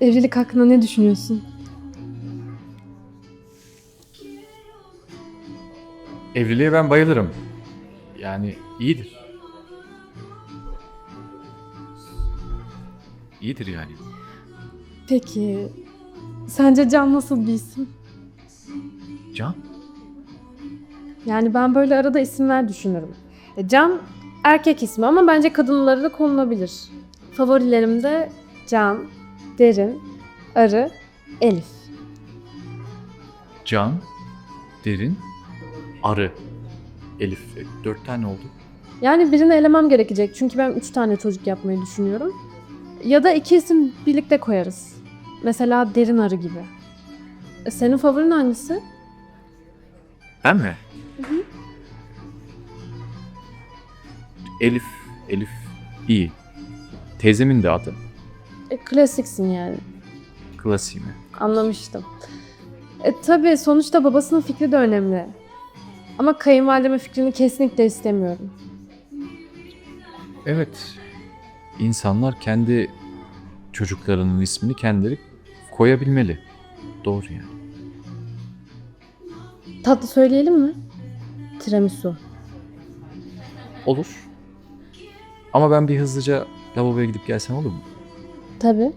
Evlilik hakkında ne düşünüyorsun? Evliliğe ben bayılırım. Yani iyidir. İyidir yani. Peki sence Can nasıl bir isim? Can? Yani ben böyle arada isimler düşünürüm. E, Can erkek ismi ama bence kadınlara da konulabilir. Favorilerim de Can, Derin, Arı, Elif. Can, Derin, Arı, Elif. E, Dört tane oldu. Yani birini elemem gerekecek çünkü ben üç tane çocuk yapmayı düşünüyorum. Ya da iki isim birlikte koyarız. Mesela Derin Arı gibi. E, senin favorin hangisi? Ben mi? Elif, Elif iyi. Teyzemin de adı. E, klasiksin yani. Klasiği mi? Anlamıştım. E tabii sonuçta babasının fikri de önemli. Ama kayınvalidemin fikrini kesinlikle istemiyorum. Evet. İnsanlar kendi çocuklarının ismini kendileri koyabilmeli. Doğru yani. Tatlı söyleyelim mi? Tiramisu. Olur. Ama ben bir hızlıca lavaboya gidip gelsem olur mu? Tabii.